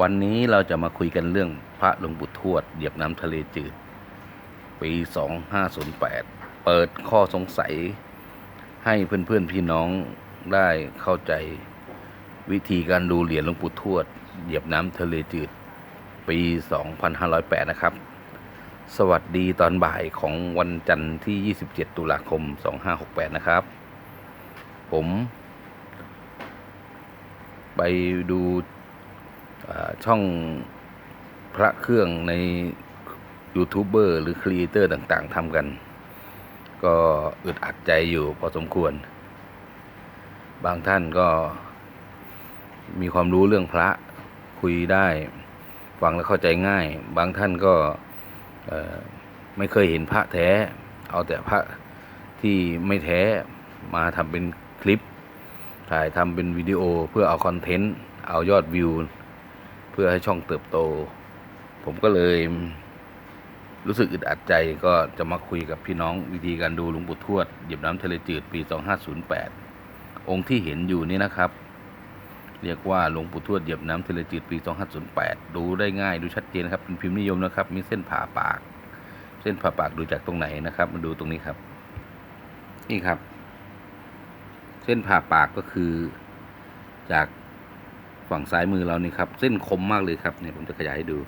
วันนี้เราจะมาคุยกันเรื่องพระหลวงปู่ทวดเหยียบน้ำทะเลจืด ปี 2508 เปิดข้อสงสัย ให้เพื่อนๆพี่น้องได้เข้าใจ วิธีการดูเหรียญหลวงปู่ทวด เหยียบน้ำทะเลจืด ปี 2508 นะครับ สวัสดีตอนบ่ายของวันจันทร์ที่ 27 ตุลาคม 2568 นะครับ ผม ไปดู ช่องพระเครื่องในยูทูบเบอร์หรือครีเอเตอร์ต่างๆทำกัน ก็อึดอัดใจอยู่พอสมควร บางท่านก็มีความรู้เรื่องพระคุยได้ ฟังแล้วเข้าใจง่าย บางท่านก็ไม่เคยเห็นพระแท้ เอาแต่พระที่ไม่แท้มาทำเป็นคลิป ถ่ายทำเป็นวิดีโอเพื่อเอาคอนเทนต์ เอายอดวิว เพื่อให้ช่องเติบโต ผมก็เลยรู้สึกอึดอัดใจก็จะมาคุยกับพี่น้องวิธีการดูหลวงปู่ทวดหยียบน้ำทะเลจืดปี 2508 องค์ที่เห็นอยู่นี่นะครับ เรียกว่าหลวงปู่ทวดเหยียบน้ำทะเลจืดปี 2508 ดูได้ง่ายดูชัดเจนครับเป็นพิมพ์นิยมนะครับ มีเส้นผ่าปาก เส้นผ่าปากดูจากตรงไหนนะครับ มาดูตรงนี้ครับ นี่ครับ เส้นผ่าปากก็คือจาก ฝั่งซ้ายมือเรานี่ครับ เส้นคมมากเลยครับเนี่ยผมจะขยายให้ดู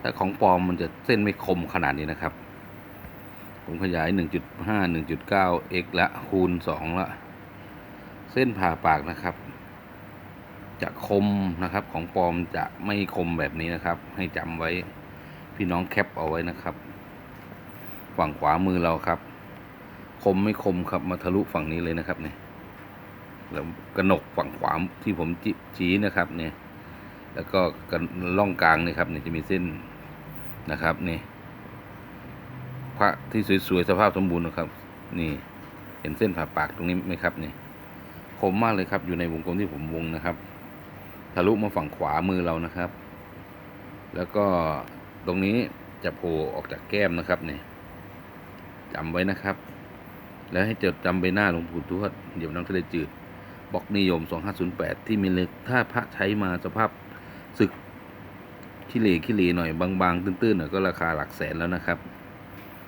ถ้าของปลอมมันจะเส้นไม่คมขนาดนี้นะครับ ผมขยาย 1.5 1.9 x ละคูณ 2 ละ เส้นผ่าปากนะครับ จะคมนะครับของปลอมจะไม่คมแบบนี้นะครับ ให้จำไว้พี่น้องแคปเอาไว้นะครับ ฝั่งขวามือเราครับ คมไม่คมครับมาทะลุฝั่งนี้เลยนะครับเนี่ย แล้วกระหนกฝั่งขวาที่ผมจิชี้นะครับเนี่ยแล้วก็กระล่องกลางนี่ครับเนี่ยจะมีเส้นนะครับนี่พระที่สวยๆสภาพสมบูรณ์นะครับ นี่เห็นเส้นผ่าปากตรงนี้ไหมครับนี่คมมากเลยครับ อยู่ในวงกลมที่ผมวงนะครับ ทะลุมาฝั่งขวามือเรานะครับ แล้วก็ตรงนี้จะโผล่ออกจากแก้มนะครับเนี่ยจำไว้นะครับ แล้วให้จดจำใบหน้าหลวงปู่ทวดเหยียบน้ำทะเลจืด บล็อกนิยม 2508 ที่มีเล็กถ้าพระใช้มาสภาพสึกขี้เหร่ขี้เหร่หน่อยบางๆ ตื้นๆหน่อยก็ราคาหลักแสนแล้วนะครับ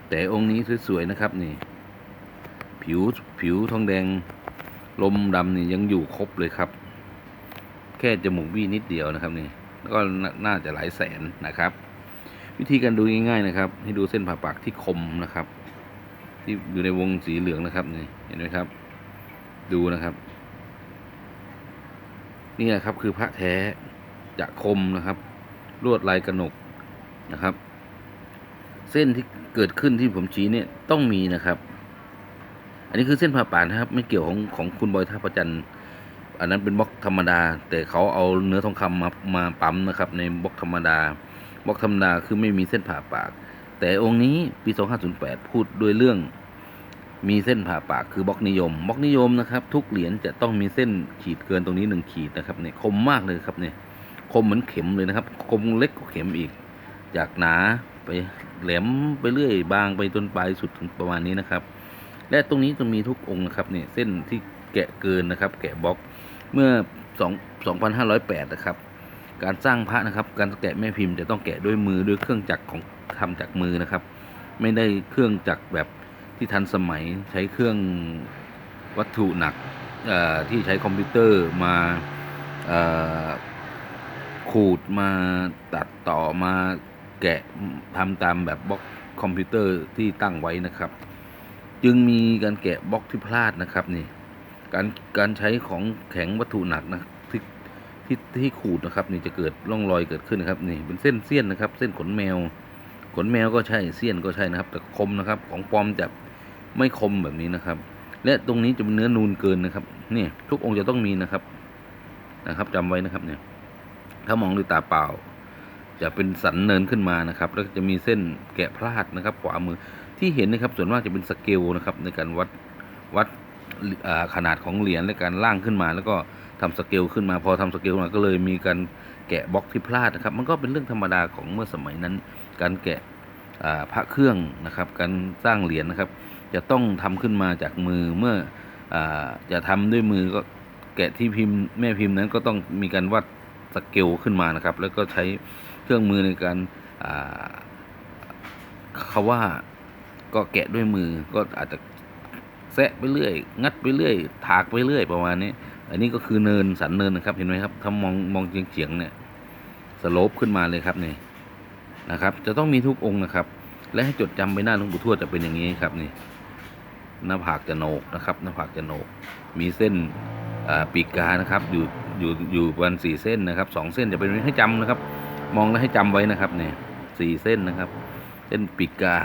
แต่องค์นี้สวยๆนะครับนี่ ผิวผิวทองแดงลมดำนี่ยังอยู่ครบเลยครับ แค่จมูกบี้นิดเดียวนะครับนี่ก็นน่าจะหลายแสนนะครับ วิธีการดูง่ายๆนะครับ ให้ดูเส้นผ่าปากที่คมนะครับ ที่อยู่ในวงสีเหลืองนะครับนี่เห็นไหมครับ ดูนะครับ นี่แหละครับคือพระแท้จะคมนะครับ ลวดลายกระหนกนะครับ เส้นที่เกิดขึ้นที่ผมชี้เนี่ยต้องมีนะครับ อันนี้คือเส้นผ่าป่านะครับ ไม่เกี่ยวของของคุณบอยท่าประจันอันนั้นเป็นบล็อกธรรมดา แต่เขาเอาเนื้อทองคำมามาปั๊มนะครับ ในบล็อกธรรมดาบล็อกธรรมดาคือไม่มีเส้นผ่าปาก แต่องค์นี้ปี 2508 พูดด้วยเรื่อง มีเส้นผ่าปากคือบล็อกนิยมบล็อกนิยมนะครับ ทุกเหรียญจะต้องมีเส้นขีดเกินตรงนี้หนึ่งขีดนะครับเนี่ยคมมากเลยครับเนี่ยคมเหมือนเข็มเลยนะครับ คมเล็กกว่าเข็มอีก จากหนาไปแหลมไปเรื่อย บางไปจนปลายสุดถึงประมาณนี้นะครับ และตรงนี้จะมีทุกองค์นะครับเนี่ยเส้นที่แกะเกินนะครับ แกะบล็อกเมื่อ2 2508 นะครับ การสร้างพระนะครับ การแกะแม่พิมพ์จะต้องแกะด้วยมือด้วยเครื่องจักรของทำจากมือนะครับ ไม่ได้เครื่องจักรแบบ ที่ทันสมัยใช้เครื่องวัตถุหนักที่ใช้คอมพิวเตอร์มาขูดมาตัดต่อมาแกะทำตามแบบบล็อกคอมพิวเตอร์ที่ตั้งไว้นะครับ จึงมีการแกะบล็อกที่พลาดนะครับนี่การการใช้ของแข็งวัตถุหนักนะที่ที่ที่ขูดนะครับ นี่จะเกิดร่องรอยเกิดขึ้นนะครับ นี่เป็นเส้นเสี้ยนนะครับ เส้นขนแมว ขนแมวก็ใช่เสี้ยนก็ใช่นะครับ แต่คมนะครับ ของปลอมจะไม่คมแบบนี้นะครับ และตรงนี้จะเป็นเนื้อนูนเกินนะครับนี่ทุกองค์จะต้องมีนะครับนะครับจำไว้นะครับเนี่ย ถ้ามองด้วยตาเปล่า จะเป็นสันเนินขึ้นมานะครับ แล้วจะมีเส้นแกะพลาดนะครับ ขวามือที่เห็นนะครับ ส่วนมากจะเป็นสเกลนะครับ ในการวัดวัดขนาดของเหรียญและการล่างขึ้นมาแล้วก็ ทำสเกลขึ้นมาพอทำสเกลมาก็เลยมีการแกะบล็อกที่พลาดนะครับ มันก็เป็นเรื่องธรรมดาของเมื่อสมัยนั้น การแกะพระเครื่องนะครับ การสร้างเหรียญนะครับ จะต้องทำขึ้นมาจากมือเมื่ออจะทำด้วยมือก็แกะที่พิมพ์แม่พิมพ์นั้นก็ต้องมีการวัดสเกลขึ้นมานะครับ แล้วก็ใช้เครื่องมือในการเขาว่าก็แกะด้วยมือก็อาจจะแซะไปเรื่อย งัดไปเรื่อย ถากไปเรื่อยประมาณนี้ อันนี้ก็คือเนินสันเนินนะครับ เห็นไหมครับถ้ามองมองเฉียงๆเนี่ยสโลปขึ้นมาเลยครับนี่นะครับ จะต้องมีทุกองค์นะครับ และให้จดจำใบหน้าหลวงปู่ทวดจะเป็นอย่างนี้ครับนี่หน้าผากจะโหนกนะครับหน้าผากจะโหนก มีเส้นปีกกานะครับ อยู่อยู่อยู่ประมาณสี่เส้นนะครับสองเส้นจะเป็นให้จำนะครับ มองแล้วให้จำไว้นะครับนี่สี่เส้นนะครับ เส้นปีกกา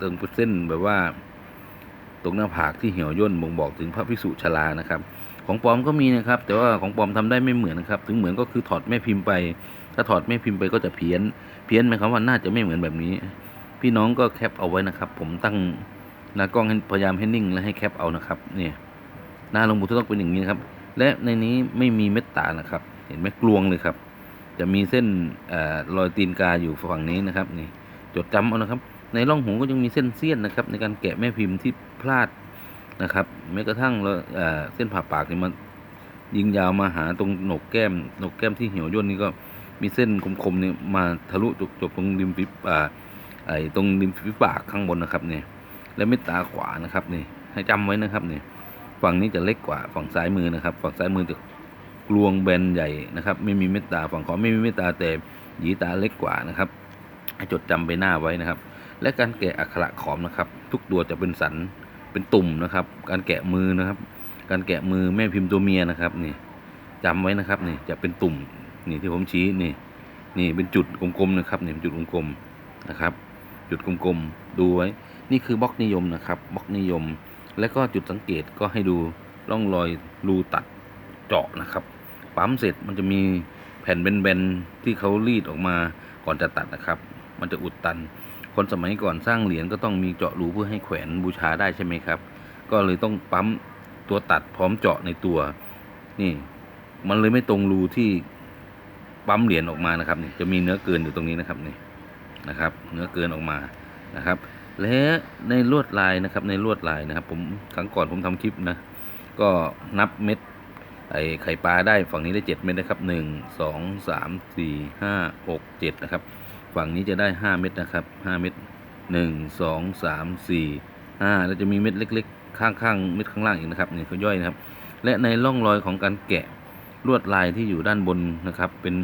ตรงเส้นแบบว่า ตรงหน้าผากที่เหี่ยวย่นบ่งบอกถึงพระภิกษุชรานะครับ ของปลอมก็มีนะครับ แต่ว่าของปลอมทำได้ไม่เหมือนนะครับ ถึงเหมือนก็คือถอดแม่พิมพ์ไป ถ้าถอดแม่พิมพ์ไปก็จะเพี้ยน เพี้ยนหมายความว่าน่าจะไม่เหมือนแบบนี้ พี่น้องก็แคปเอาไว้นะครับ ผมตั้งหน้ากล้องพยายามให้นิ่งและให้แคปเอานะครับ เนี่ยหน้าลวงปู่ต้องเป็นอย่างนี้นะครับ และในนี้ไม่มีเม็ดตานะครับ เห็นไหมกลวงเลยครับ จะมีเส้นอรอยตีนกาอยู่ฝั่งนี้นะครับนี่จดจำเอานะครับ ในร่องหูก็ยังมีเส้นเสี้ยนนะครับ ในการแกะแม่พิมพ์ที่พลาด นะครับแม้กระทั่งเราเส้นผ่าปากนี่มันยิงยาวมาหาตรงโหนกแก้มโหนกแก้มที่เหี่ยวย่นนี่ก็มีเส้นคมๆเนี่ยมาทะลุจบจบตรงริมฝีอ่าไอ้ตรงริมฝีปากข้างบนนะครับเนี่ยและเม็ดตาขวานะครับนี่ให้จำไว้นะครับนี่ฝั่งนี้จะเล็กกว่าฝั่งซ้ายมือนะครับ ฝั่งซ้ายมือจะกลวงแบนใหญ่นะครับ ไม่มีเม็ดตาฝั่งขวาไม่มีเม็ดตาแต่หยีตาเล็กกว่านะครับให้จดจำใบหน้าไว้นะครับ และการแกะอักขระขอมนะครับ ทุกตัวจะเป็นสัน เป็นตุ่มนะครับ การแกะมือนะครับ การแกะมือแม่พิมพ์ตัวเมียนะครับนี่จำไว้นะครับนี่จะเป็นตุ่มนี่ที่ผมชี้นี่นี่เป็นจุดกลมๆนะครับนี่เป็นจุดกลมๆนะครับ จุดกลมๆดูไว้ นี่คือบล็อกนิยมนะครับบล็อกนิยม และก็จุดสังเกตก็ให้ดูร่องรอยรูตัดเจาะนะครับ ปั๊มเสร็จมันจะมีแผ่นแบนๆที่เขารีดออกมาก่อนจะตัดนะครับ มันจะอุดตัน คนสมัยก่อนสร้างเหรียญก็ต้องมีเจาะรูเพื่อให้แขวนบูชาได้ใช่ไหมครับ ก็เลยต้องปั๊มตัวตัดพร้อมเจาะในตัว นี่ มันเลยไม่ตรงรูที่ปั๊มเหรียญออกมานะครับนี่จะมีเนื้อเกินอยู่ตรงนี้นะครับนี่นะครับ เนื้อเกินออกมานะครับ และในลวดลายนะครับ ในลวดลายนะครับ ผมครั้งก่อนผมทำคลิปนะ ก็นับเม็ดไอไข่ปลาได้ฝั่งนี้ได้เจ็ดเม็ดนะครับหนึ่งสองสามสี่ห้าหกเจ็ดนะครับ ฝั่งนี้จะได้ห้าเม็ดนะครับห้าเม็ดหนึ่งสองสามสี่ห้าแล้วจะมีเม็ดเล็ก ๆ ข้างๆ เม็ดข้างล่างอีกนะครับนี่เขาย่อยนะครับ และในร่องรอยของการแกะลวดลายที่อยู่ด้านบนนะครับ เป็น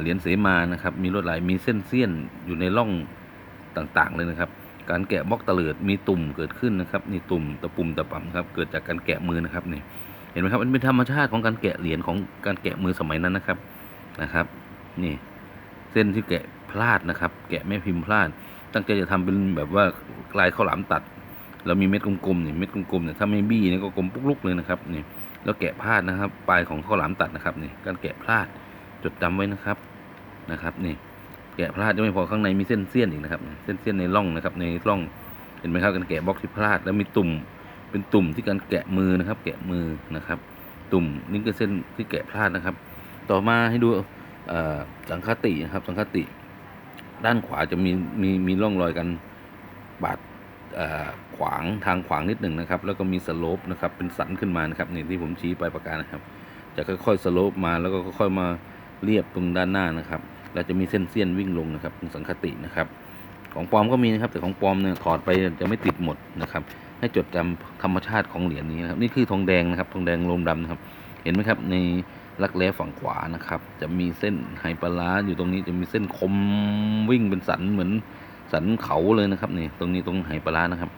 เหรียญเสมานะครับ มีลวดลายมีเส้นเสี้ยนอยู่ในร่องต่างๆ เลยนะครับ การแกะบล็อกตะเลิดมีตุ่มเกิดขึ้นนะครับนี่ตุ่มตะปุ่มตะป่ำครับ เกิดจากการแกะมือนะครับนี่เห็นไหมครับมันเป็นธรรมชาติของการแกะเหรียญของการแกะมือสมัยนั้นนะครับนะครับ นี่เส้นที่แกะ พลาดนะครับ แกะแม่พิมพ์พลาด ตั้งใจจะทำเป็นแบบว่าลายข้าวหลามตัด แล้วมีเม็ดกลมๆเนี่ยเม็ดกลมๆเนี่ยถ้าไม่บี้เนี่ยก็กลมปุ๊กลุกเลยนะครับนี่แล้วแกะพลาดนะครับ ปลายของข้าวหลามตัดนะครับนี่การแกะพลาดจดจำไว้นะครับนะครับนี่แกะพลาดยังไม่พอข้างในมีเส้นเสี้ยนอีกนะครับ เส้นเสี้ยนในร่องนะครับ ในร่องเห็นไหมครับการแกะบล็อกที่พลาด แล้วมีตุ่มเป็นตุ่มที่การแกะมือนะครับ แกะมือนะครับ ตุ่มนี่คือเส้นที่แกะพลาดนะครับ ต่อมาให้ดูสังคตินะครับสังคติ ด้านขวาจะมีมีมีร่องรอยกันบาดขวางทางขวางนิดหนึ่งนะครับ แล้วก็มีสโลปนะครับ เป็นสันขึ้นมานะครับนี่ที่ผมชี้ไปประการนะครับ จะค่อยๆสโลปมาแล้วก็ค่อยๆมาเรียบตรงด้านหน้านะครับ แล้วจะมีเส้นเสี้ยนวิ่งลงนะครับตรงสังคตินะครับ ของปลอมก็มีนะครับ แต่ของปลอมเนี่ยถอดไปจะไม่ติดหมดนะครับ ให้จดจำธรรมชาติของเหรียญนี้นะครับ นี่คือทองแดงนะครับ ทองแดงลมดำนะครับ เห็นไหมครับใน รักแร้ฝั่งขวานะครับ จะมีเส้นไฮปลาอยู่ตรงนี้จะมีเส้นคมวิ่งเป็นสันเหมือนสันเขาเลยนะครับนี่ตรงนี้ตรงไฮปลานะครับ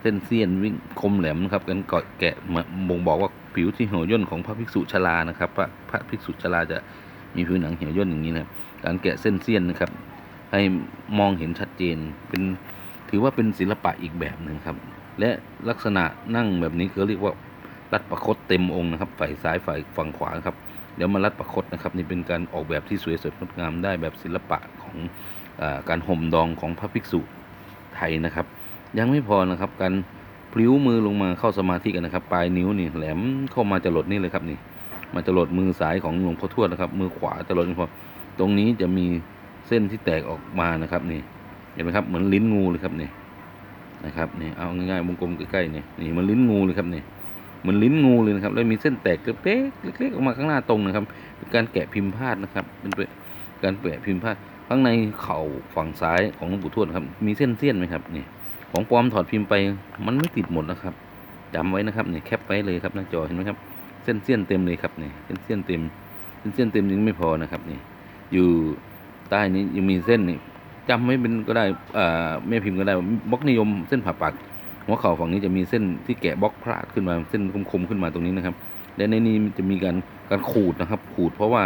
เส้นเสี้ยนวิ่งคมแหลมนะครับกันเกาะแกะมาบ่งบอกว่าผิวที่เหี่ยวย่นของพระภิกษุชรานะครับ พระพระภิกษุชราจะมีผิวหนังเหี่ยวย่นอย่างนี้นะครับการแกะเส้นเสี้ยนนะครับ ให้มองเห็นชัดเจนเป็นถือว่าเป็นศิลปะอีกแบบหนึ่งครับ และลักษณะนั่งแบบนี้เขาเรียกว่ารัดประคตเต็มองค์นะครับฝ่ายซ้ายฝ่ายฝั่งขวาครับ เดี๋ยวมารัดประคตนะครับนี่เป็นการออกแบบที่สวยสดงดงามได้แบบศิลปะของอการห่มดองของพระภิกษุไทยนะครับ ยังไม่พอนะครับการพลิ้วมือลงมาเข้าสมาธิกันนะครับ ปลายนิ้วนี่แหลมเข้ามาจะหลดนี่เลยครับนี่มาจะหลดมือซ้ายของหลวงพ่อทวดนะครับ มือขวาจะหลดพอตรงนี้จะมีเส้นที่แตกออกมานะครับนี่เห็นไหมครับเหมือนลิ้นงูเลยครับนี่นะครับนี่เอาง่ายๆวงกลมใกล้ๆนี่นี่มันลิ้นงูเลยครับนี่ เหมือนลิ้นงูเลยนะครับแล้วมีเส้นแตกเล็กๆเล็กๆออกมาข้างหน้าตรงนะครับเป็นการแกะพิมพ์พาดนะครับ เป็นการแกะพิมพ์พาดข้างในเข่าฝั่งซ้ายของหลวงปู่ทวดครับ มีเส้นเสี้ยนไหมครับนี่ของปลอมถอดพิมพ์ไปมันไม่ติดหมดนะครับจำไว้นะครับนี่แคปไว้เลยครับหน้าจอเห็นไหมครับ เส้นเสี้ยนเต็มเลยครับนี่เส้นเสี้ยนเต็ม เส้นเสี้ยนเต็มยังไม่พอนะครับนี่อยู่ใต้นี้ยังมีเส้นนี่จำไม่เป็นก็ได้อ่าแม่พิมพ์ก็ได้บล็อกนิยมเส้นผ่าปาก หัวเข่าฝั่งนี้จะมีเส้นที่แกะบล็อกพลาดขึ้นมาเส้นคมๆขึ้นมาตรงนี้นะครับ และในนี้จะมีการการขูดนะครับ ขูดเพราะว่า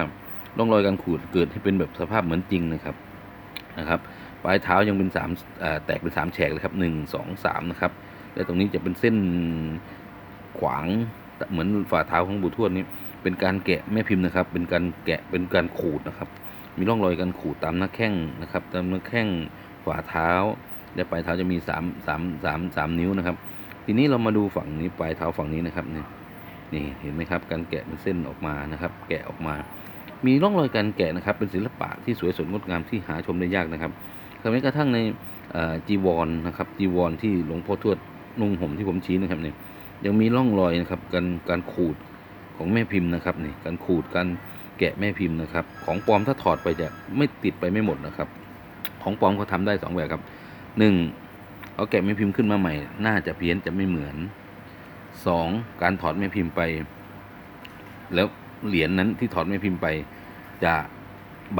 ร่องรอยการขูดเกิดให้เป็นแบบสภาพเหมือนจริงนะครับนะครับ ปลายเท้ายังเป็นสามแตกเป็นสามแฉกเลยครับหนึ่งสองสามนะครับและตรงนี้จะเป็นเส้นขวางเหมือนฝ่าเท้าของบุทวดนี้ เป็นการแกะแม่พิมพ์นะครับ เป็นการแกะเป็นการขูดนะครับ มีร่องรอยการขูดตามหน้าแข้งนะครับ ตามหน้าแข้งฝ่าเท้า และปลายเท้าจะมีสามสามสามสามนิ้วนะครับ ทีนี้เรามาดูฝั่งนี้ปลายเท้าฝั่งนี้นะครับนี่นี่เห็นไหมครับ การแกะเป็นเส้นออกมานะครับ แกะออกมา มีร่องรอยการแกะนะครับ เป็นศิลปะที่สวยสดงดงามที่หาชมได้ยากนะครับแม้กระทั่งในจีวรนนะครับจีวรที่หลวงพ่อทวดนุ่งห่มที่ผมชี้นะครับเนี่ยยังมีร่องรอยนะครับการการขูดของแม่พิมพ์นะครับนี่การขูดการแกะแม่พิมพ์นะครับ ของปลอมถ้าถอดไปจะไม่ติดไปไม่หมดนะครับ ของปลอมเขาทำได้สองแบบครับ หนึ่งเอาแกะแม่พิมพ์ขึ้นมาใหม่ น่าจะเพี้ยนจะไม่เหมือนสองการถอดแม่พิมพ์ไป แล้วเหรียญนั้นที่ถอดแม่พิมพ์ไป จะ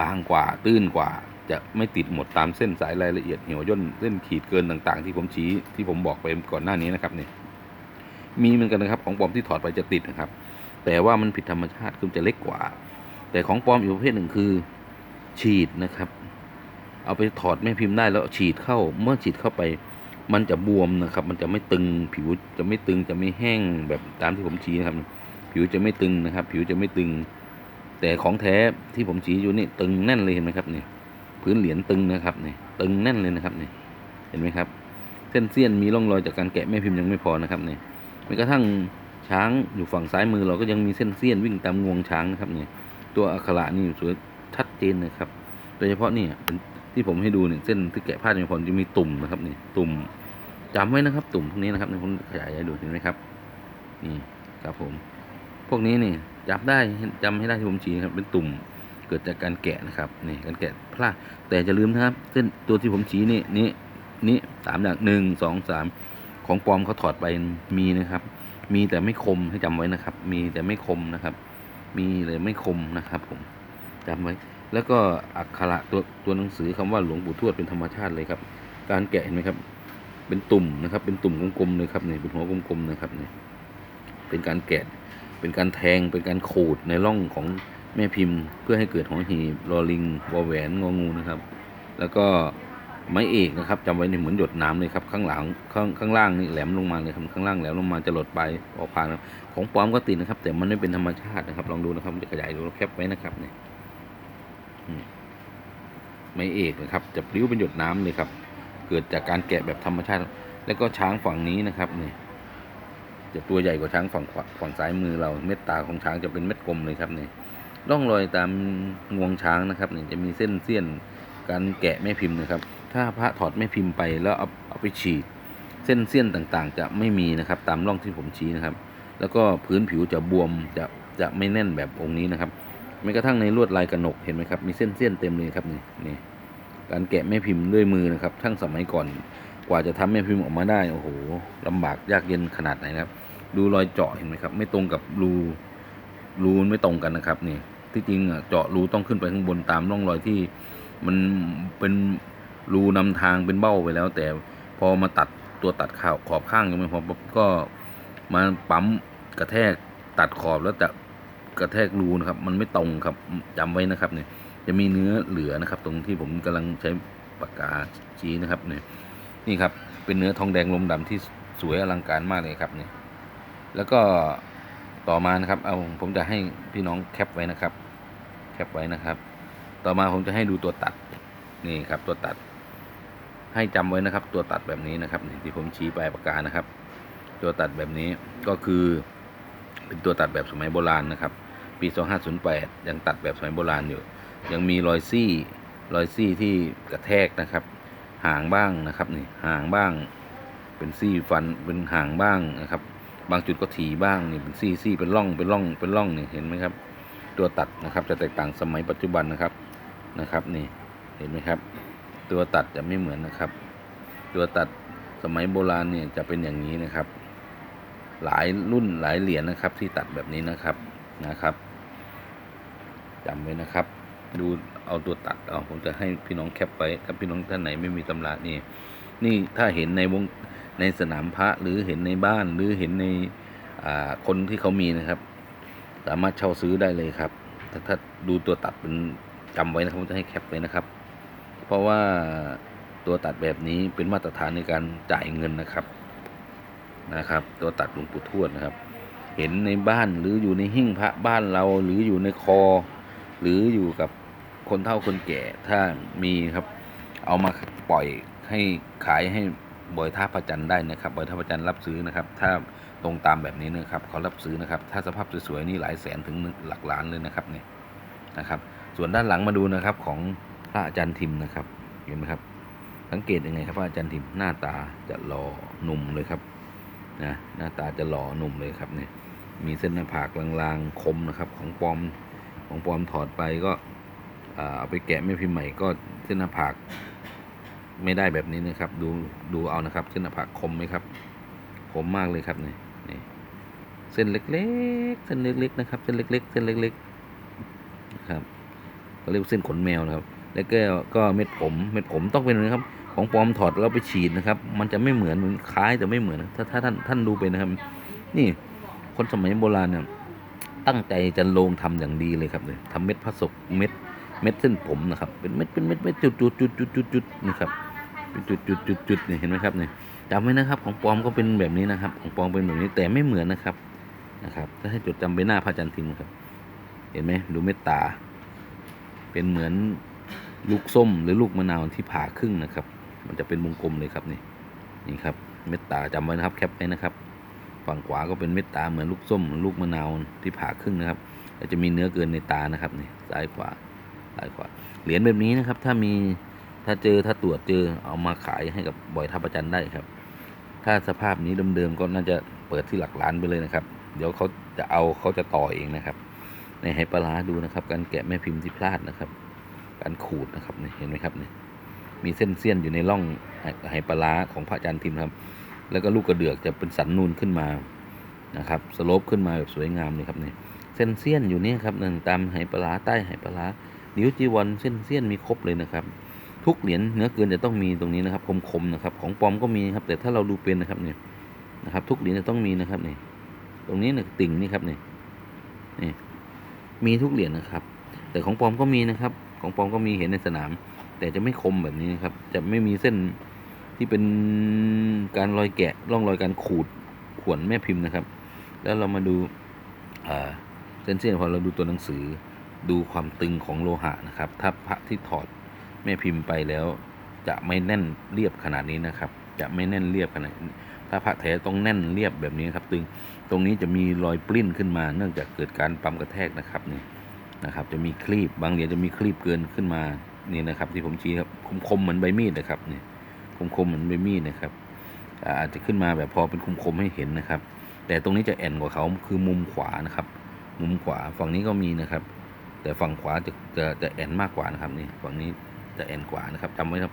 บางกว่าตื้นกว่า จะไม่ติดหมดตามเส้นสายรายละเอียดเหี่ยวย่นเส้นขีดเกินต่างๆ ที่ผมชี้ที่ผมบอกไปก่อนหน้านี้นะครับเนี่ยมีเหมือนกันนะครับ ของปลอมที่ถอดไปจะติดนะครับ แต่ว่ามันผิดธรรมชาติคือจะเล็กกว่า แต่ของปลอมอีกประเภทหนึ่งคือ ฉีดนะครับ เอาไปถอดแม่พิมพ์ได้แล้วฉีดเข้าเมื่อฉีดเข้าไป มันจะบวมนะครับ มันจะไม่ตึงผิวจะไม่ตึงจะไม่แห้งแบบตามที่ผมชี้นะครับ ผิวจะไม่ตึงนะครับ ผิวจะไม่ตึง แต่ของแท้ที่ผมชี้อยู่นี่ตึงแน่นเลยเห็นไหมครับนี่พื้นเหรียญตึงนะครับนี่ตึงแน่นเลยนะครับนี่เห็นไหมครับ เส้นเสี้ยนมีร่องรอยจากการแกะแม่พิมพ์ยังไม่พอนะครับนี่แม้กระทั่งช้างอยู่ฝั่งซ้ายมือเราก็ยังมีเส้นเสี้ยนวิ่งตามงวงช้างนะครับนี่ตัวอักขระนี่สวยชัดเจนนะครับ โดยเฉพาะนี่เป็น ที่ผมให้ดูเนี่ยเส้นที่แกะผ้าในพรจะมีตุ่มนะครับนี่ตุ่มจำไว้นะครับ ตุ่มพวกนี้นะครับในผมขยายให้ดูเห็นไหมครับ นี่ครับผม พวกนี้นี่จับได้จำให้ได้ที่ผมชี้นะครับ เป็นตุ่มเกิดจากการแกะนะครับนี่การแกะพลาดแต่จะลืมนะครับ เส้นตัวที่ผมชี้นี่นี่นี่สามอย่างหนึ่งสองสามของปลอมเขาถอดไปมีนะครับ มีแต่ไม่คมให้จำไว้นะครับ มีแต่ไม่คมนะครับ มีเลยไม่คมนะครับ ผมจำไว้ แล้วก็อักขระตัวตัวหนังสือคำว่าหลวงปู่ทวดเป็นธรรมชาติเลยครับ การแกะเห็นไหมครับ เป็นตุ่มนะครับ เป็นตุ่มกลมๆเลยครับเนี่ยเป็นหัวกลมๆนะครับเนี่ยเป็นการแกะ เป็นการแทง เป็นการขูดในร่องของแม่พิมพ์ เพื่อให้เกิดหอหีบรอลิงวอแหวนงองูนะครับ แล้วก็ไม้เอกนะครับจำไว้ในเหมือนหยดน้ำเลยครับข้างหลังข้างข้างล่างนี่แหลมลงมาเลยครับข้างล่างแหลมลงมาจะหลดไปออกผ่านครับของปลอมก็ติดนะครับ แต่มันไม่เป็นธรรมชาตินะครับ ลองดูนะครับจะขยายดูแคปไว้นะครับเนี่ย ไม้เอกนะครับ จะปลิ้วเป็นหยดน้ำเลยครับ เกิดจากการแกะแบบธรรมชาติ แล้วก็ช้างฝั่งนี้นะครับนี่จะตัวใหญ่กว่าช้างฝั่งขวาฝั่งซ้ายมือเรา เม็ดตาของช้างจะเป็นเม็ดกลมเลยครับนี่ร่องรอยตามงวงช้างนะครับนี่จะมีเส้นเสี้ยนการแกะแม่พิมพ์นะครับ ถ้าพระถอดแม่พิมพ์ไปแล้วเอาเอาไปฉีด เส้นเสี้ยนต่างๆ จะไม่มีนะครับ ตามร่องที่ผมชี้นะครับ แล้วก็พื้นผิวจะบวมจะจะไม่แน่นแบบองค์นี้นะครับ แม้กระทั่งในลวดลายกระหนกเห็นไหมครับ มีเส้นเส้นเต็มเลยครับนี่นี่การแกะแม่พิมพ์ด้วยมือนะครับทั้งสมัยก่อน กว่าจะทำแม่พิมพ์ออกมาได้โอ้โหลำบากยากเย็นขนาดไหนนะครับ ดูรอยเจาะเห็นไหมครับ ไม่ตรงกับรูรูไม่ตรงกันนะครับนี่ที่จริงอะเจาะรูต้องขึ้นไปข้างบนตามร่องรอยที่มันเป็นรูนำทางเป็นเบ้าไปแล้ว แต่พอมาตัดตัวตัดข่าวขอบข้างยังไม่พอปุ๊บก็มาปั๊มกระแทกตัดขอบแล้วจะ กระแทกรูนะครับ มันไม่ตรงครับจำไว้นะครับเนี่ยจะมีเนื้อเหลือนะครับ ตรงที่ผมกำลังใช้ปากกาชี้นะครับเนี่ยนี่ครับเป็นเนื้อทองแดงลมดำที่สวยอลังการมากเลยครับเนี่ยแล้วก็ต่อมานะครับ เอาผมจะให้พี่น้องแคปไว้นะครับ แคปไว้นะครับ ต่อมาผมจะให้ดูตัวตัดนี่ครับ ตัวตัด ให้จำไว้นะครับ ตัวตัดแบบนี้นะครับนี่ที่ผมชี้ปลายปากกานะครับ ตัวตัดแบบนี้ก็คือเป็นตัวตัดแบบสมัยโบราณนะครับ ปี 2508 ยังตัดแบบสมัยโบราณอยู่ ยังมีรอยซี่รอยซี่ที่กระแทกนะครับ ห่างบ้างนะครับนี่ห่างบ้าง เป็นซี่ฟันเป็นห่างบ้างนะครับ บางจุดก็ถี่บ้างนี่เป็นซี่ซี่เป็นร่องเป็นร่องเป็นร่องนี่เห็นไหมครับ ตัวตัดนะครับจะแตกต่างสมัยปัจจุบันนะครับนะครับนี่เห็นไหมครับ ตัวตัดจะไม่เหมือนนะครับ ตัวตัดสมัยโบราณเนี่ยจะเป็นอย่างนี้นะครับ หลายรุ่นหลายเหรียญนะครับที่ตัดแบบนี้นะครับนะครับ จำไว้นะครับ ดูเอาตัวตัดเอาผมจะให้พี่น้องแคปไว้ถ้าพี่น้องท่านไหนไม่มีตำรานี่ นี่ถ้าเห็นในวงในสนามพระหรือเห็นในบ้านหรือเห็นในคนที่เขามีนะครับ สามารถเช่าซื้อได้เลยครับ ถ้าถ้าดูตัวตัดเป็นจำไว้นะครับผมจะให้แคปไว้นะครับ เพราะว่าตัวตัดแบบนี้เป็นมาตรฐานในการจ่ายเงินนะครับนะครับ ตัวตัดหลวงปู่ทวดนะครับ เห็นในบ้านหรืออยู่ในหิ้งพระบ้านเราหรืออยู่ในคอ หรืออยู่กับคนเฒ่าคนแก่ถ้ามีครับ เอามาปล่อยให้ขายให้บอยท่าพระจันทร์ได้นะครับบอยท่าพระจันทร์รับซื้อนะครับ ถ้าตรงตามแบบนี้นะครับเขารับซื้อนะครับ ถ้าสภาพสวยๆนี่หลายแสนถึงหลักล้านเลยนะครับเนี่ยนะครับ ส่วนด้านหลังมาดูนะครับของพระอาจารย์ทิมนะครับเห็นไหมครับ สังเกตยังไงครับพระอาจารย์ทิมหน้าตาจะหล่อหนุ่มเลยครับนะหน้าตาจะหล่อหนุ่มเลยครับเนี่ยมีเส้นหน้าผากลางๆคมนะครับ ของปลอม ของปลอมถอดไปก็เอาไปแกะไม่พิมพ์ใหม่ก็เส้นหน้าผากไม่ได้แบบนี้นะครับ ดูดูเอานะครับ เส้นหน้าผากคมไหมครับคมมากเลยครับนี่นี่เส้นเล็กๆ เส้นเล็กๆนะครับ เส้นเล็ก ๆ เส้นเล็กๆนะครับเขาเรียกว่าเส้นขนแมวนะครับ แล้วก็ก็เม็ดผมเม็ดผมต้องเป็นนะครับ ของปลอมถอดแล้วไปฉีดนะครับ มันจะไม่เหมือนมันคล้ายแต่ไม่เหมือนถ้าถ้าท่านท่านดูเป็นนะครับ นี่คนสมัยโบราณเนี่ย ตั้งใจจะลงทำอย่างดีเลยครับเลยทำเม็ดพระศกเม็ดเม็ดเส้นผมนะครับ เป็นเม็ดเป็นเม็ดเม็ดจุดจุดจุดจุดจุดจุดนะครับเป็นจุดจุดจุดจุดเนี่ยเห็นไหมครับเนี่ยจำไว้นะครับ ของปลอมก็เป็นแบบนี้นะครับ ของปลอมเป็นแบบนี้แต่ไม่เหมือนนะครับนะครับถ้าให้จดจำไปหน้าพระจันทร์ทิมนะครับ เห็นไหมดูเม็ดตา เป็นเหมือนลูกส้มหรือลูกมะนาวที่ผ่าครึ่งนะครับ มันจะเป็นวงกลมเลยครับนี่นี่ครับ เม็ดตาจำไว้นะครับแคปไว้นะครับ ฝั่งขวาก็เป็นเม็ดตาเหมือนลูกส้มลูกมะนาวที่ผ่าครึ่งนะครับแล้วจะมีเนื้อเกินในตานะครับนี่ซ้ายขวาซ้ายขวาเหรียญแบบนี้นะครับ ถ้ามีถ้าเจอถ้าตรวจเจอเอามาขายให้กับบ่อยท่าประจันได้ครับ ถ้าสภาพนี้เดิมๆก็น่าจะเปิดที่หลักล้านไปเลยนะครับ เดี๋ยวเขาจะเอาเขาจะต่อเองนะครับในไหปลาดูนะครับ การแกะแม่พิมพ์ที่พลาดนะครับ การขูดนะครับนี่เห็นไหมครับนี่มีเส้นเสี้ยนอยู่ในร่องไหปลาร้าของพระอาจารย์ทิมครับ แล้วก็ลูกกระเดือกจะเป็นสันนูนขึ้นมานะครับสโลปขึ้นมาแบบสวยงามเลยครับเนี่ยเส้นเสี้ยนอยู่นี่ครับหนึ่งตามไหปลาใต้ไหปลานิ้วจีวรเส้นเสี้ยนมีครบเลยนะครับ ทุกเหรียญเนื้อเกินจะต้องมีตรงนี้นะครับคมๆนะครับ ของปลอมก็มีครับ แต่ถ้าเราดูเป็นนะครับเนี่ยนะครับ ทุกเหรียญจะต้องมีนะครับเนี่ยตรงนี้เนี่ยติ่งนี่ครับเนี่นี่มีทุกเหรียญนะครับ แต่ของปลอมก็มีนะครับ ของปลอมก็มีเห็นในสนาม แต่จะไม่คมแบบนี้นะครับ จะไม่มีเส้น ที่เป็นการรอยแกะร่องรอยการขูดขวนแม่พิมพ์นะครับ แล้วเรามาดูเส้นเส้นพอเราดูตัวหนังสือดูความตึงของโลหะนะครับ ถ้าพระที่ถอดแม่พิมพ์ไปแล้ว จะไม่แน่นเรียบขนาดนี้นะครับ จะไม่แน่นเรียบขนาดถ้าพระแท้ต้องแน่นเรียบแบบนี้ครับ ตึงตรงนี้จะมีรอยปลิ้นขึ้นมา เนื่องจากเกิดการปั๊มกระแทกนะครับนี่นะครับ จะมีคลีบบางเหรียญจะมีคลีบเกินขึ้นมานี่นะครับ ที่ผมชี้ครับคมๆเหมือนใบมีดนะครับนี่ คมๆเหมือนใบมีดนะครับอาจจะขึ้นมาแบบพอเป็นคมๆให้เห็นนะครับ แต่ตรงนี้จะแอนกว่าเขาคือมุมขวานะครับ มุมขวาฝั่งนี้ก็มีนะครับ แต่ฝั่งขวาจะจะจะแอนมากกว่านะครับนี่ฝั่งนี้จะแอนกว่านะครับจำไว้ครับ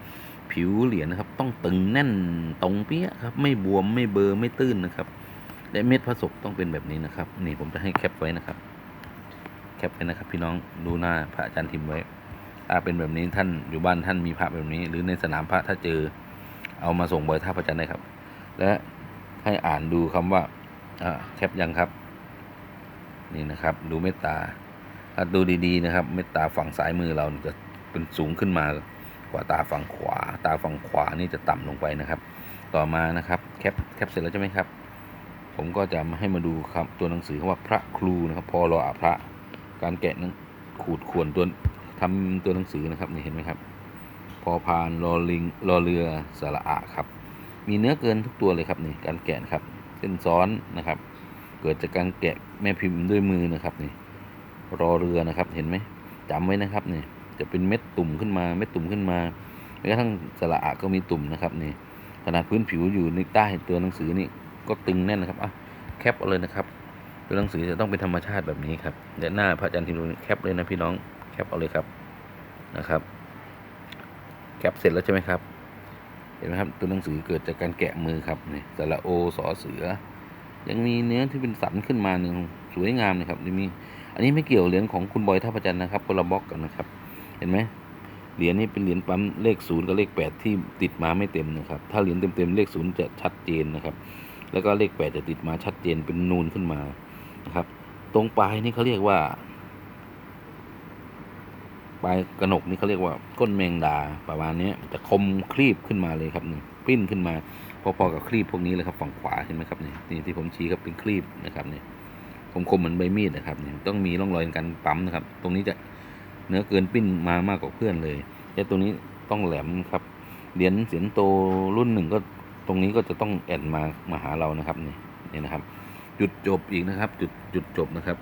ผิวเหรียญนะครับ ต้องตึงแน่นตรงเปี้ยครับไม่บวมไม่เบอร์ไม่ตื้นนะครับและเม็ดผสมต้องเป็นแบบนี้นะครับ นี่ผมจะให้แคปไว้นะครับ แคปไว้นะครับ พี่น้องดูหน้าพระอาจารย์ทิมไว้ถ้าเป็นแบบนี้ท่านอยู่บ้านท่านมีพระแบบนี้ หรือในสนามพระถ้าเจอ เอามาส่งบอยท่าพระจันทร์ได้ครับ และให้อ่านดูคำว่าอ่าแคปยังครับ นี่นะครับ ดูเมตตาถ้าดูดีๆนะครับ เมตตาฝั่งซ้ายมือเราจะเป็นสูงขึ้นมากว่าตาฝั่งขวา ตาฝั่งขวานี่จะต่ำลงไปนะครับ ต่อมานะครับแคปแคปเสร็จแล้วใช่ไหมครับ ผมก็จะมาให้มาดูครับตัวหนังสือคำว่าพระครูนะครับพอรออาพระ การแกะนั้นขูดข่วนตัวทำตัวหนังสือนะครับนี่เห็นไหมครับ พอพานรอลิงรอเรือสระอะครับ มีเนื้อเกินทุกตัวเลยครับนี่การแกะครับเส้นซ้อนนะครับ เกิดจากการแกะแม่พิมพ์ด้วยมือนะครับนี่รอเรือนะครับเห็นไหมจำไว้นะครับนี่จะเป็นเม็ดตุ่มขึ้นมาเม็ดตุ่มขึ้นมาแม้กระทั่งสระอะก็มีตุ่มนะครับนี่ขนาดพื้นผิวอยู่ในใต้ตัวหนังสือนี่ก็ตึงแน่นนะครับอะแคปเอาเลยนะครับตัวหนังสือจะต้องเป็นธรรมชาติแบบนี้ครับและหน้าพระอาจารย์ทิมแคปเลยนะพี่น้องแคปเอาเลยครับนะครับ แคปเสร็จแล้วใช่ไหมครับ เห็นไหมครับตัวหนังสือเกิดจากการแกะมือครับนี่สระโอสอเสือ ยังมีเนื้อที่เป็นสันขึ้นมาหนึ่งสวยงามนะครับนี่มีอันนี้ไม่เกี่ยวเหรียญของคุณบอยท่าประจันนะครับคนละบล็อกกันนะครับ เห็นไหมเหรียญนี้เป็นเหรียญปั๊มเลขศูนย์กับเลขแปดที่ติดมาไม่เต็มนะครับ ถ้าเหรียญเต็มๆเลขศูนย์จะชัดเจนนะครับ แล้วก็เลขแปดจะติดมาชัดเจนเป็นนูนขึ้นมานะครับ ตรงปลายนี่เขาเรียกว่า ปลายกระหนกนี่เขาเรียกว่าก้นแมงดาประมาณนี้จะคมคลีบขึ้นมาเลยครับนี่ปิ้นขึ้นมาพอๆกับคลีบพวกนี้เลยครับฝั่งขวาเห็นไหมครับนี่นี่ที่ผมชี้ครับเป็นคลีบนะครับนี่คมๆเหมือนใบมีดนะครับนี่ต้องมีร่องรอยการปั๊มนะครับ ตรงนี้จะเนื้อเกินปิ้นมามากกว่าเพื่อนเลยแต่ตรงนี้ต้องแหลมครับเหรียญเสียนโตรุ่นหนึ่งก็ตรงนี้ก็จะต้องแอนมามาหาเรานะครับนี่นี่นะครับ จุดจบอีกนะครับ จุดจุดจบนะครับ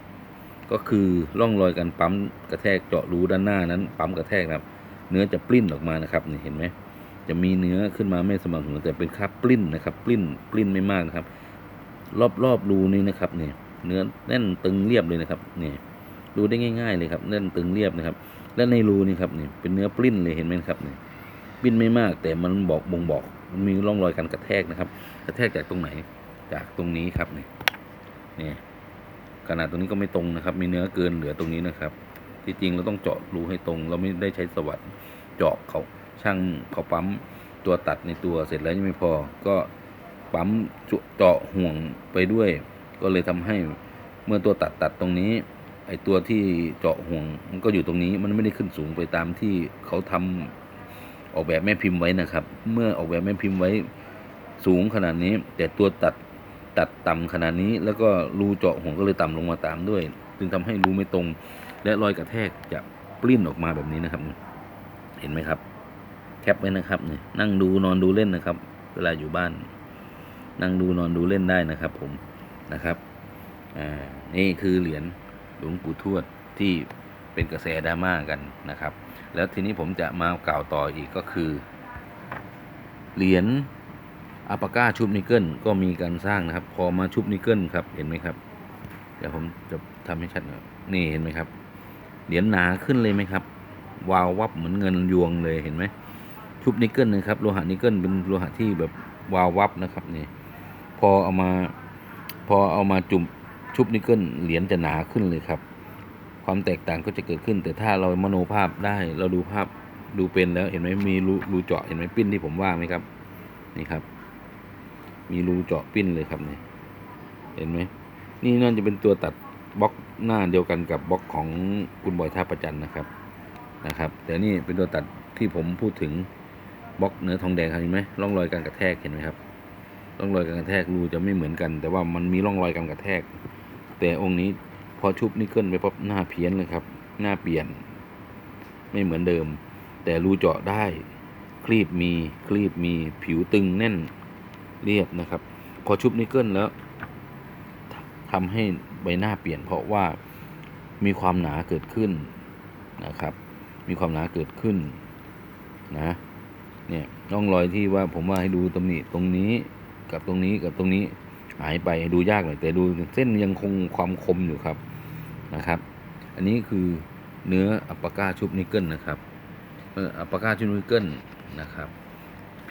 ก็คือร่องรอยการปั๊มกระแทกเจาะรูด้านหน้านั้น ปั๊มกระแทกนะครับ เนื้อจะปลิ้นออกมานะครับนี่เห็นไหมจะมีเนื้อขึ้นมาไม่สม่ำเสมอแต่เป็นคราบปลิ้นนะครับ ปลิ้นปลิ้นไม่มากนะครับ รอบรอบรูนี้นะครับเนี่ยเนื้อแน่นตึงเรียบเลยนะครับเนี่ยดูได้ง่าย ๆ เลยครับแน่นตึงเรียบนะครับ และในรูนี่ครับเนี่ยเป็นเนื้อปลิ้นเลยเห็นไหมครับเนี่ยปลิ้นไม่มากแต่มันบอกบ่งบอกมันมีร่องรอยการกระแทกนะครับ กระแทกจากตรงไหนจากตรงนี้ครับเนี่ยเนี่ย ขนาดตรงนี้ก็ไม่ตรงนะครับ มีเนื้อเกินเหลือตรงนี้นะครับ ที่จริงเราต้องเจาะรูให้ตรง เราไม่ได้ใช้สวัสดเจาะเขาช่างเขาปั๊มตัวตัดในตัวเสร็จแล้วยังไม่พอ ก็ปั๊มเจาะห่วงไปด้วย ก็เลยทำให้เมื่อตัวตัดตัดตรงนี้ไอตัวที่เจาะห่วงมันก็อยู่ตรงนี้มันไม่ได้ขึ้นสูงไปตามที่เขาทำออกแบบแม่พิมพ์ไว้นะครับ เมื่อออกแบบแม่พิมพ์ไว้สูงขนาดนี้ แต่ตัวตัด ตัดต่ำขนาดนี้ แล้วก็รูเจาะห่วงก็เลยต่ำลงมาตามด้วย จึงทำให้รูไม่ตรง และรอยกระแทกจะปลิ้นออกมาแบบนี้นะครับ เห็นไหมครับ แคปไว้นะครับเนี่ยนั่งดูนอนดูเล่นนะครับ เวลาอยู่บ้าน นั่งดูนอนดูเล่นได้นะครับ ผมนะครับอ่านี่คือเหรียญหลวงปู่ทวดที่เป็นกระแสดราม่ากันนะครับ แล้วทีนี้ผมจะมากล่าวต่ออีกก็คือ เหรียญ อัปปาก้าชุบนิกเกิลก็มีการสร้างนะครับ พอมาชุบนิกเกิลครับเห็นไหมครับ เดี๋ยวผมจะทำให้ชัดหน่อยนี่เห็นไหมครับ เหรียญหนาขึ้นเลยไหมครับ วาววับเหมือนเงินยวงเลยเห็นไหมชุบนิกเกิลนะครับโลหะนิกเกิลเป็นโลหะที่แบบวาววับนะครับนี่พอเอามาพอเอามาจุ่มชุบนิกเกิลเหรียญจะหนาขึ้นเลยครับ ความแตกต่างก็จะเกิดขึ้น แต่ถ้าเรามโนภาพได้เราดูภาพดูเป็นแล้วเห็นไหมมีรูรูเจาะเห็นไหมปิ้นที่ผมว่าไหมครับ นี่ครับ มีรูเจาะปิ้นเลยครับเนี่ยเห็นไหมนี่น่าจะเป็นตัวตัดบล็อกหน้าเดียวกันกับบล็อกของคุณบอยท่าประจันนะครับนะครับ แต่นี่เป็นตัวตัดที่ผมพูดถึงบล็อกเนื้อทองแดงครับเห็นไหมร่องรอยการกระแทกเห็นไหมครับร่องรอยการกระแทกรูจะไม่เหมือนกัน แต่ว่ามันมีร่องรอยการกระแทก แต่องค์นี้พอชุบนิกเกิลไปปั๊บหน้าเพี้ยนเลยครับ หน้าเปลี่ยน ไม่เหมือนเดิม แต่รูเจาะได้ คลีบมีคลีบมีผิวตึงแน่น เรียบนะครับ พอชุบนิกเกิลแล้วทำให้ใบหน้าเปลี่ยน เพราะว่ามีความหนาเกิดขึ้นนะครับ มีความหนาเกิดขึ้นนะ เนี่ยร่องรอยที่ว่าผมว่าให้ดูตำหนิตรงนี้กับตรงนี้กับตรงนี้หายไปดูยากหน่อยแต่ดูเส้นยังคงความคมอยู่ครับนะครับ อันนี้คือเนื้ออัปปาก้าชุบนิกเกิลนะครับเอออัปปาก้าชุบนิกเกิลนะครับ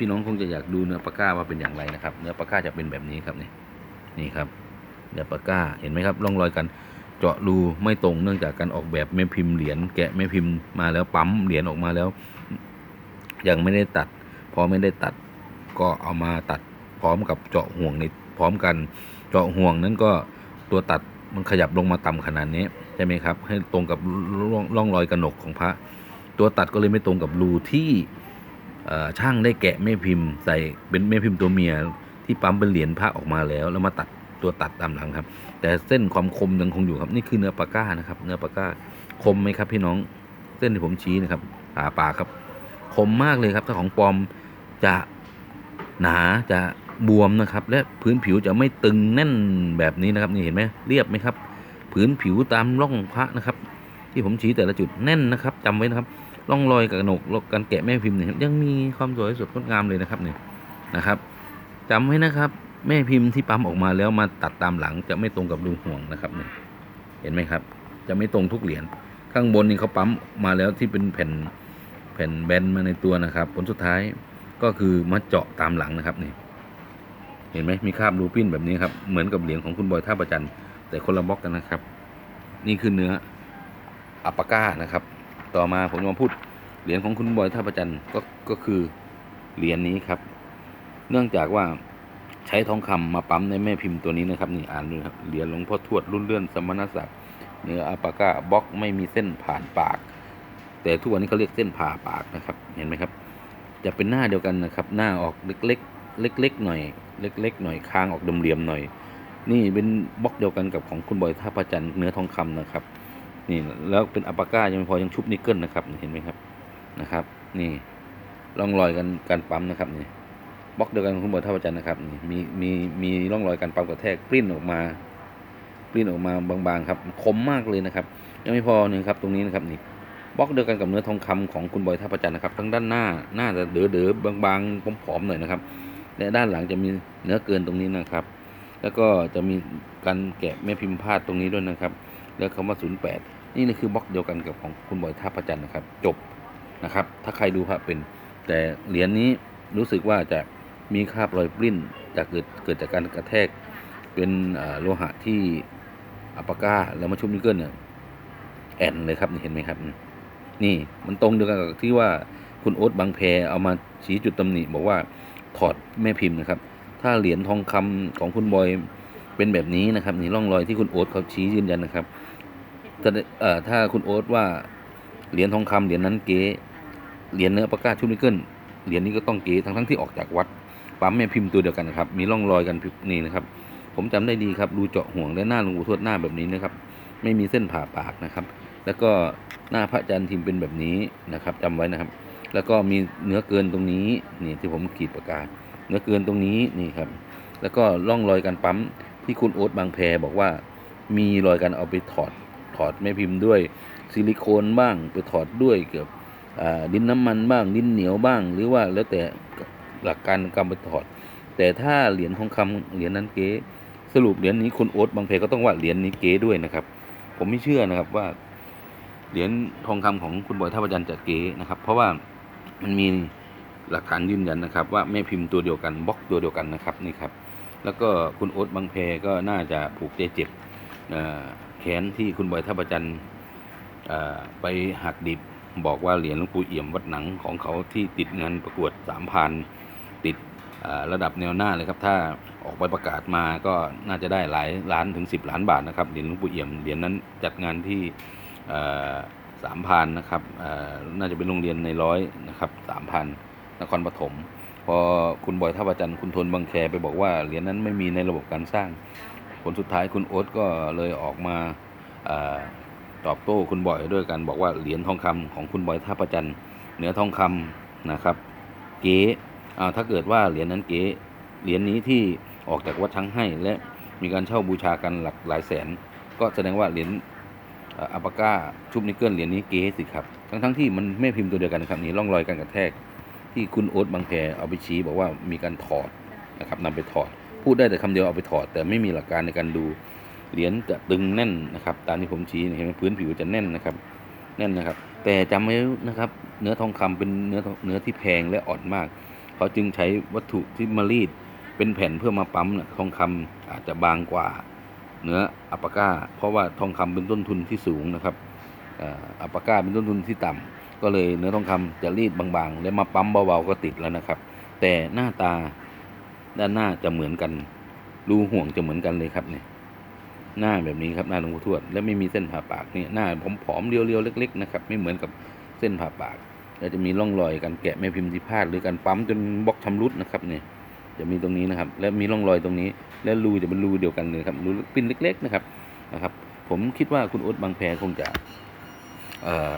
พี่น้องคงจะอยากดูเนื้อปลาก้าว่าเป็นอย่างไรนะครับ เนื้อปลาก้าจะเป็นแบบนี้ครับนี่นี่ครับเนื้อปลาก้าเห็นไหมครับร่องรอยกันเจาะรูไม่ตรงเนื่องจากการออกแบบแม่พิมพ์เหรียญแกะแม่พิมพ์มาแล้วปั๊มเหรียญออกมาแล้ว ยังไม่ได้ตัด พอไม่ได้ตัดก็เอามาตัดพร้อมกับเจาะห่วงในพร้อมกัน เจาะห่วงนั้นก็ตัวตัดมันขยับลงมาต่ำขนาดนี้ใช่ไหมครับ ให้ตรงกับร่องรอยกระหนกของพระ ตัวตัดก็เลยไม่ตรงกับรูที่ ช่างได้แกะแม่พิมพ์ใส่เป็นแม่พิมพ์ตัวเมีย ที่ปั๊มเป็นเหรียญพระออกมาแล้ว แล้วมาตัดตัวตัดตามหลังครับ แต่เส้นความคมยังคงอยู่ครับ นี่คือเนื้อปลาก้านะครับ เนื้อปลาก้าคมไหมครับพี่น้องเส้นที่ผมชี้นะครับหาปลาครับ คมมากเลยครับ ถ้าของปลอมจะหนาจะบวมนะครับ และพื้นผิวจะไม่ตึงแน่นแบบนี้นะครับ นี่เห็นไหมเรียบไหมครับ พื้นผิวตามร่องพระนะครับ ที่ผมชี้แต่ละจุดแน่นนะครับจำไว้นะครับ ร่องรอยกับกระหนกการแกะแม่พิมพ์เนี่ยยังมีความสวยสดงดงามเลยนะครับเนี่ยนะครับจำไว้นะครับ แม่พิมพ์ที่ปั๊มออกมาแล้วมาตัดตามหลังจะไม่ตรงกับรูห่วงนะครับเนี่ยเห็นไหมครับ จะไม่ตรงทุกเหรียญข้างบนนี่เขาปั๊มมาแล้วที่เป็นแผ่นแผ่นแบนมาในตัวนะครับ ผลสุดท้ายก็คือมาเจาะตามหลังนะครับนี่เห็นไหมมีคราบรูปิ้นแบบนี้ครับเหมือนกับเหรียญของคุณบอยท่าประจันแต่คนละบล็อกกันนะครับ นี่คือเนื้ออัปปาก้านะครับ ต่อมาผมจะมาพูดเหรียญของคุณบอยท่าประจันก็ก็คือเหรียญนี้ครับ เนื่องจากว่าใช้ทองคำมาปั๊มในแม่พิมพ์ตัวนี้นะครับนี่อ่านดูครับเหรียญหลวงพ่อทวดรุ่นเลื่อนสมณศักดิ์เนื้ออัปาก้าบล็อกไม่มีเส้นผ่านปาก แต่ทุกวันนี้เขาเรียกเส้นผ่าปากนะครับ เห็นไหมครับ จะเป็นหน้าเดียวกันนะครับ หน้าออกเล็กๆเล็กๆหน่อย เล็ก ๆ หน่อยคางออกดมเหลี่ยมหน่อย นี่เป็นบล็อกเดียวกันกับของคุณบอยท่าประจันเนื้อทองคำนะครับ นี่แล้วเป็นอัปปาก้ายังไม่พอยังชุบนิกเกิลนะครับเห็นไหมครับนะครับ นี่ร่องรอยกันการปั๊มนะครับนี่บล็อกเดียวกันของคุณบอยท่าประจันนะครับนี่มีมีมีร่องรอยการปั๊มกระแทกปริ้นออกมาปริ้นออกมาบางๆครับคมมากเลยนะครับ ยังไม่พอหนึ่งครับตรงนี้นะครับนี่บล็อกเดียวกันกับเนื้อทองคำของคุณบอยท่าประจันนะครับทั้งด้านหน้าหน้าจะเด๋อๆบางๆผอมๆหน่อยนะครับและด้านหลังจะมีเนื้อเกินตรงนี้นะครับ แล้วก็จะมีการแกะแม่พิมพ์พาดตรงนี้ด้วยนะครับ แล้วคำว่า 08 นี่นี่คือบล็อกเดียวกันกับของคุณบอยท่าประจันนะครับ จบนะครับ ถ้าใครดูพระเป็น แต่เหรียญนี้รู้สึกว่าจะมีคราบรอยปริ้นจากเกิดเกิดจากการกระแทกเป็นโลหะที่อัปปาก้าแล้วมาชุบนิกเกิลเนี่ยแอนเลยครับเห็นไหมครับ นี่มันตรงเดียวกันกับที่ว่าคุณโอ๊ตบางแพเอามาชี้จุดตำหนิบอกว่าถอดแม่พิมพ์นะครับ ถ้าเหรียญทองคำของคุณบอยเป็นแบบนี้นะครับนี่ร่องรอยที่คุณโอ๊ตเขาชี้ยืนยันนะครับ ถ้าเอ่อถ้าคุณโอ๊ตว่าเหรียญทองคำเหรียญนั้นเก๊เหรียญเนื้อปากกาชุบนิกเกิลเหรียญนี้ก็ต้องเก๊ทั้งทั้งที่ออกจากวัดปั๊มแม่พิมพ์ตัวเดียวกันนะครับ มีร่องรอยกันนี่นะครับ ผมจำได้ดีครับรูเจาะห่วงและหน้าหลวงปู่ทวดหน้าแบบนี้นะครับ ไม่มีเส้นผ่าปากนะครับ แล้วก็หน้าพระจันทร์ทิมเป็นแบบนี้นะครับจำไว้นะครับ แล้วก็มีเนื้อเกินตรงนี้นี่ที่ผมขีดปากกาเนื้อเกินตรงนี้นี่ครับ แล้วก็ร่องรอยการปั๊มที่คุณโอ๊ตบางแพบอกว่า มีรอยการเอาไปถอด อดแม่พิมพ์ด้วยซิลิโคนบ้าง ไปถอดด้วยเกี่ยวกับดินน้ำมันบ้างดินเหนียวบ้าง หรือว่าแล้วแต่หลักการการไปถอด แต่ถ้าเหรียญทองคำเหรียญนั้นเก๊สรุปเหรียญนี้คุณโอ๊ตบางแพก็ต้องว่าเหรียญนี้เก๊ด้วยนะครับ ผมไม่เชื่อนะครับว่าเหรียญทองคำของคุณบอยท่าประจันจะเก๋นะครับ เพราะว่ามันมีหลักฐานยืนยันนะครับ ว่าแม่พิมพ์ตัวเดียวกันบล็อกตัวเดียวกันนะครับนี่ครับ แล้วก็คุณโอ๊ตบางแพก็น่าจะผูกใจเจ็บ แขนที่คุณบอยท่าประจันไปหักดิบบอกว่าเหรียญหลวงปู่เอี่ยมวัดหนังของเขาที่ติดงานประกวดสามพันติดระดับแนวหน้าเลยครับ ถ้าออกใบประกาศมาก็น่าจะได้หลายล้านถึง 10 ล้านบาทนะครับเหรียญหลวงปู่เอี่ยมเหรียญนั้นจัดงานที่สามพันนะครับน่าจะเป็นโรงเรียนในร้อยนะครับสามพันนครปฐมพอคุณบอยท่าประจันคุณทนบางแคไปบอกว่าเหรียญนั้นไม่มีในระบบการสร้าง ผลสุดท้ายคุณโอ๊ตก็เลยออกมาอตอบโต้คุณบอยด้วยกันบอกว่าเหรียญทองคำของคุณบอยท่าประจันเหนือทองคำนะครับ เก๋อถ้าเกิดว่าเหรียญนั้นเก๋เหรียญนี้ที่ออกจากวัดช้างให้และมีการเช่าบูชากันหลักหลายแสน ก็แสดงว่าเหรียญอัปปาก้าชุบนิกเกิลเหรียญนี้เก๋สิครับ ทั้งทั้งๆที่มันไม่พิมพ์ตัวเดียวกันนะครับนี่ร่องรอยการกระแทก ที่คุณโอ๊ตบางแพเอาไปชี้บอกว่ามีการถอดนะครับนำไปถอด พูดได้แต่คำเดียวเอาไปถอด แต่ไม่มีหลักการในการดูเหรียญจะตึงแน่นนะครับ ตามที่ผมชี้เห็นไหมพื้นผิวจะแน่นนะครับ แน่นนะครับ แต่จำไว้นะครับ เนื้อทองคำเป็นเนื้อเนื้อที่แพงและอ่อนมาก เขาจึงใช้วัตถุที่มารีดเป็นแผ่นเพื่อมาปั๊มนะทองคำอาจจะบางกว่าเนื้ออัปปาก้า เพราะว่าทองคำเป็นต้นทุนที่สูงนะครับอัปปาก้าเป็นต้นทุนที่ต่ำก็เลยเนื้อทองคำจะรีดบางๆ แล้วมาปั๊มเบาๆก็ติดแล้วนะครับ แต่หน้าตา ด้านหน้าจะเหมือนกันรูห่วงจะเหมือนกันเลยครับเนี่ย หน้าแบบนี้ครับหน้าหลวงปู่ทวดและไม่มีเส้นผ่าปากเนี่ยหน้าผอมๆเรียวๆเล็ก ๆ นะครับ ไม่เหมือนกับเส้นผ่าปากแล้วจะมีร่องรอยการแกะแม่พิมพ์ที่พลาดหรือการปั๊มจนบล็อกชำรุดนะครับเนี่ยจะมีตรงนี้นะครับ และมีร่องรอยตรงนี้ และรูจะเป็นรูเดียวกันเลยครับรูปิ้นเล็ก ๆ นะครับนะครับ ผมคิดว่าคุณโอ๊ตบางแพคงจะเอ่อ